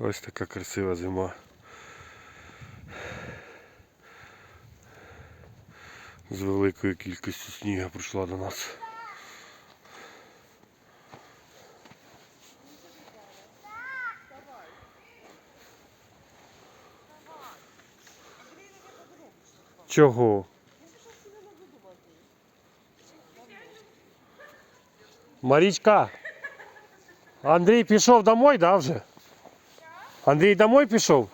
Ось така красива зима. З великою кількістю снігу прийшла до нас. Чого? Марічка, Андрій пішов домой, да, вже? Андрій домой пішов?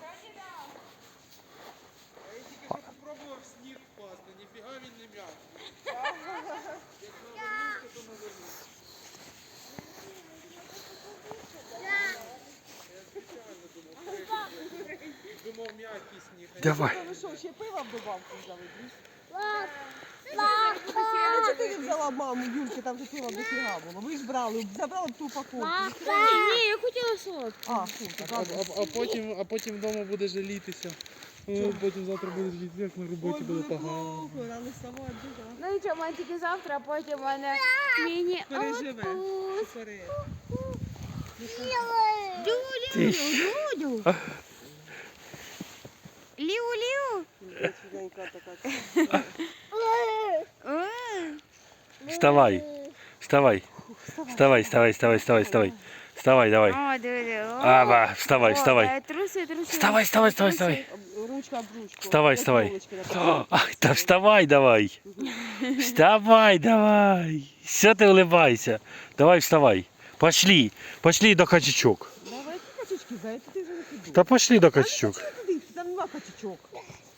Попробував сніг впасти, ніфіга він не м'який Давай. Ви що, ще пива в добавку взяли? А чого ти не взяла маму, Юльки, там же пива дофіга було. Ви ж брали, забрали б ту упаковку. Ні, ні, я хотіла солодку. А, фу, А, так. а, а, потім, а потім вдома буде жалітися. О, потім завтра буде жалітися, як на роботі буде погано. плохо, рано вставати дуже. Ну нічого, в мене тільки завтра, а потім в мене міні Переживе. Вперед. Дю-дю, дю-дю. М. Вставай. Вставай. Вставай, вставай, вставай, вставай, вставай. Вставай, давай. О, диви. о. Аба, вставай, вставай. е, Труси, труси. Вставай, вставай, вставай, вставай. Ручка об ручку. Вставай, вставай. О, Ах, та вставай давай. Вставай давай. Що ти улибайся? Давай вставай. Пошли. Пошли до качечок. Давай, які качечки, зайти ти вже не туди. Та пошли до А качечок. туди? Нема качечок.